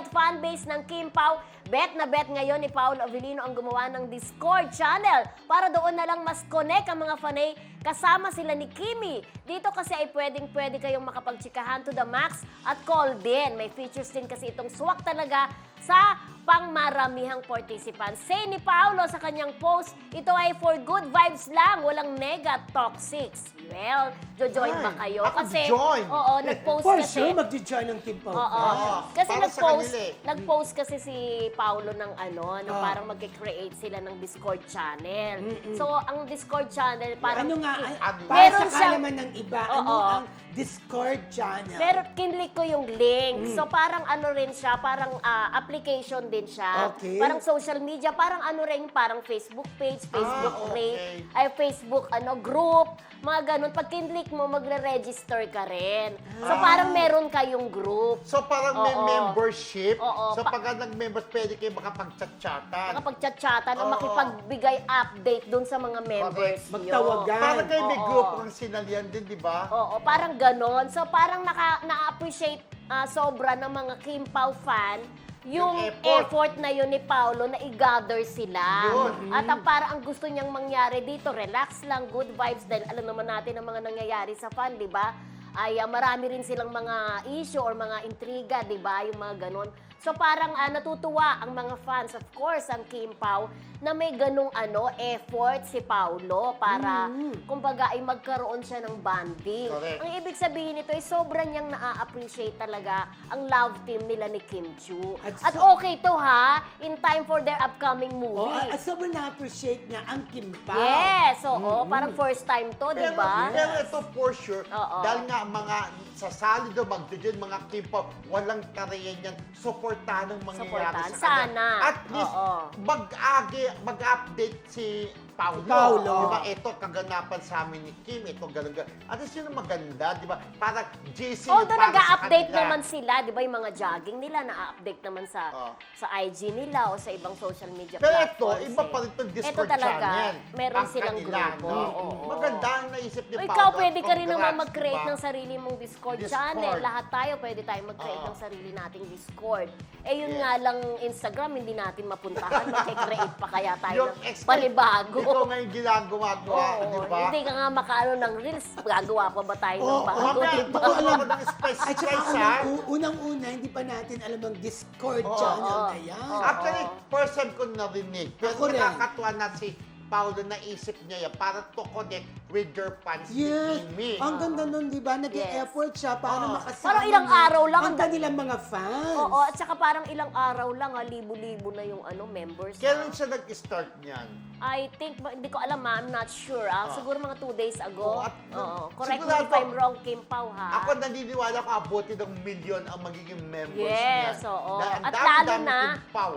at fanbase ng Kim Pao, bet na bet ngayon ni Paolo Avellino ang gumawa ng Discord channel para doon na lang mas connect ang mga fanay kasama sila ni Kimi. Dito kasi ay pwedeng pwede kayong makapagtsikahan to the max at call din. May features din kasi itong swak talaga sa pangmaramihang participants. Say ni Paolo sa kanyang post, ito ay for good vibes lang, walang nega toxics. Well, jojoin ba Ay, kayo? ako Kasi, join. oo, nag-post For kasi. sure, magdi-join ng Team Pao. Oo. Oo, Kasi para sa nag-post, kanila eh. nag-post kasi si Paolo ng ano, ng Ah. parang mag-create sila ng Discord channel. So, ang Discord channel parang Ano nga, ay, Ano? para Meron sa siyang- kalaman ng iba, ano Oo. ang Discord channel? Pero kinlik ko yung link. Mm. So parang ano rin siya, parang ah, application din siya. Okay. Parang social media, parang ano rin, parang Facebook page, Facebook Ah, page, okay. ay Facebook ano group, mga ganun. Pag kinlik mo, magre-register ka rin. So Ah. parang meron kayong group. So parang may Oo. membership. Oo, So pa- pagka nag-member, pwede kayo makapag-chat-chatan. Makapag-chat-chatan o Oo. makipagbigay update dun sa mga members nyo. Magtawagan. Parang kayo may Oo. group ng sinalian din, di ba? Oo, parang ganon. So parang naka, na-appreciate ah, sobra ng mga Kim Pao fan yung, Yung effort. effort. na yun ni Paolo na i-gather sila. Yun. At ang parang ang gusto niyang mangyari dito, relax lang, good vibes. Dahil alam naman natin ang mga nangyayari sa fan, di ba? Ay ah, marami rin silang mga issue or mga intriga, di ba? Yung mga ganon. So parang ah, natutuwa ang mga fans, of course, ang Kim Pao, na may ganong ano, effort si Paulo para, kumbaga, ay magkaroon siya ng bonding. Correct. Ang ibig sabihin nito ay sobrang niyang na-appreciate talaga ang love team nila ni Kim Chu. At At, so- okay to ha, in time for their upcoming Oh, movie. at sobrang na-appreciate niya ang Kim Pao. yes, oo, parang first time to, di ba? pero ito for sure, Oo. dahil nga mga sasali doon, magdudyan, mga K-pop, walang karayan yan, supportahan ang mangyayari Supportahan. sa kanila. Sana. At least, Oo. mag-agi, mag-update si Paulo. Paulo. Di ba, ito kaganapan sa amin ni Kim, ito ganun ganun. At least yun ang maganda, di ba? Parang yung Although para nag-update naman sila, di ba yung mga jogging nila, na-update naman sa Oo. sa IG nila o sa ibang social media Pero ito, platforms. iba eh. pa rin itong Discord Ito talaga, channel. meron Ang silang kanila, grupo. no? Oo, oo. Maganda ang naisip ni O Paulo. ikaw, pwede ka rin naman mag-create di ba? ng sarili mong Discord, Discord. channel. Lahat tayo pwede tayo mag-create Oo. ng sarili nating Discord. Eh yun Yes. nga lang Instagram, hindi natin mapuntahan. Mag-create pa kaya tayo Yung ng panibago. Ikaw ngayon ginagawa, Oo, di ba? hindi ka nga makaano ng reels. Gagawa pa ba tayo ng Oo, bago, Mamaya, di ba? tuturuan ko ng spice At saka spice, ha? unang, unang-una, hindi pa natin alam ang Discord Oo, channel oo. na yan. Oo. Actually, time ko narinig. Pero Ako rin. nakakatuwa na si Paolo naisip niya yan para to connect with your fans Yes. ni Amy. Ang ganda nun, di ba? Yes. Nag-effort siya para Oo. makasama Parang ilang araw lang ang ang- kanilang mga fans. Oo, at saka parang ilang araw lang, ha, libo-libo na yung ano members. ha. Kailan siya nag-start niyan? I think, hindi ko alam ha, I'm not sure. Ah. Ah. Siguro mga two days ago. Oo, at- Oo. Correct me if I'm wrong, Kim Pao ha. Ako naniniwala ko abuti ng milyon ang magiging members Yes, niyan. oo. Dahil ang At lalo na,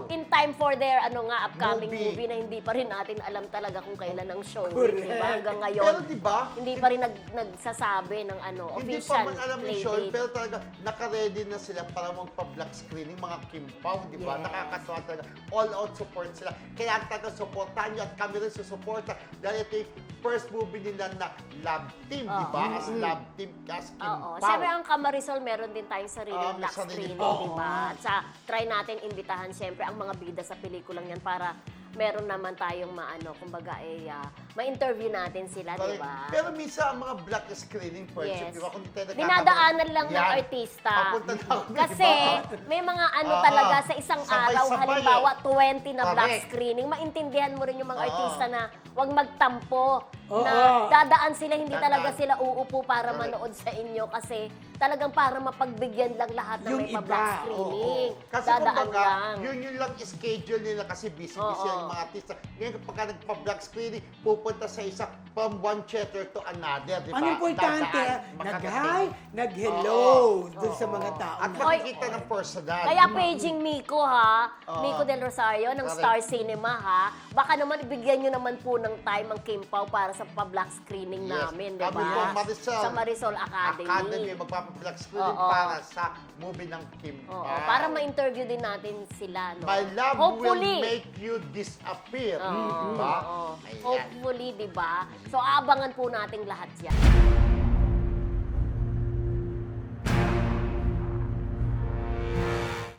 in time for their ano nga upcoming Movie. movie. na hindi pa rin natin alam talaga kung kailan ang show. Correct. Di ba? Hanggang ngayon. Pero di ba? hindi pa rin nag, nagsasabi ng ano, Hindi official pa man alam yung play show, date. pero talaga naka-ready na sila para magpa-black screening, mga Kim Pao, di ba? Yes. Nakakatawa talaga. All out support sila. Kaya talaga supportahan nyo at kami rin susuporta dahil ito yung first movie nila na love team, di ba? As love team, as Kim Oo. Pao. Siyempre, ang Camarisol, meron din tayong sariling Oo, may black sarili screening, di ba? At sa, try natin imbitahan, siyempre, ang mga bida sa pelikulang yan para meron naman tayong maano, kumbaga, eh, ah, ma-interview natin sila, di ba? Pero minsan ang mga black screening friendship, Yes. di ba? Kung di tayo nagkakaroon- Dinadaanan lang ng Yan. artista. Papunta na ako, di Kasi ba? may mga ano Oo. talaga sa isang Sabay-sabay araw, eh. halimbawa 20 na black Correct. screening, maintindihan mo rin yung mga Oo. artista na huwag magtampo. Oo. Na dadaan sila, hindi Dadaan. talaga sila uupo para Correct. manood sa inyo kasi talagang para mapagbigyan lang lahat ng Yung may iba, pa-black oo. screening. Kasi Dadaan kumbaga, lang. yun yun lang schedule nila kasi busy-busy Oo. ang mga artista. Ngayon kapag ka nagpa-black screening, pupunta sa isa from one theater to another, di ba? Ang importante, nag-hi, nag-hello Oo. dun sa mga tao. At na- makikita ng personal. Kaya paging Miko ha. Miko Del Rosario ng Correct. Star Cinema ha, baka naman ibigyan nyo naman po ng time ang Kim Pao para sa pa-black screening Yes. namin, di Kami po, ba? Marisol. Sa Marisol Academy. Academy, magpapa-black screening Oo. para sa movie ng Kim Oo, Pao. para ma-interview din natin sila, no? My love Hopefully. will make you disappear. Oo, Di ba? oo. Ayan. Hopefully, di ba? So, abangan po nating lahat yan.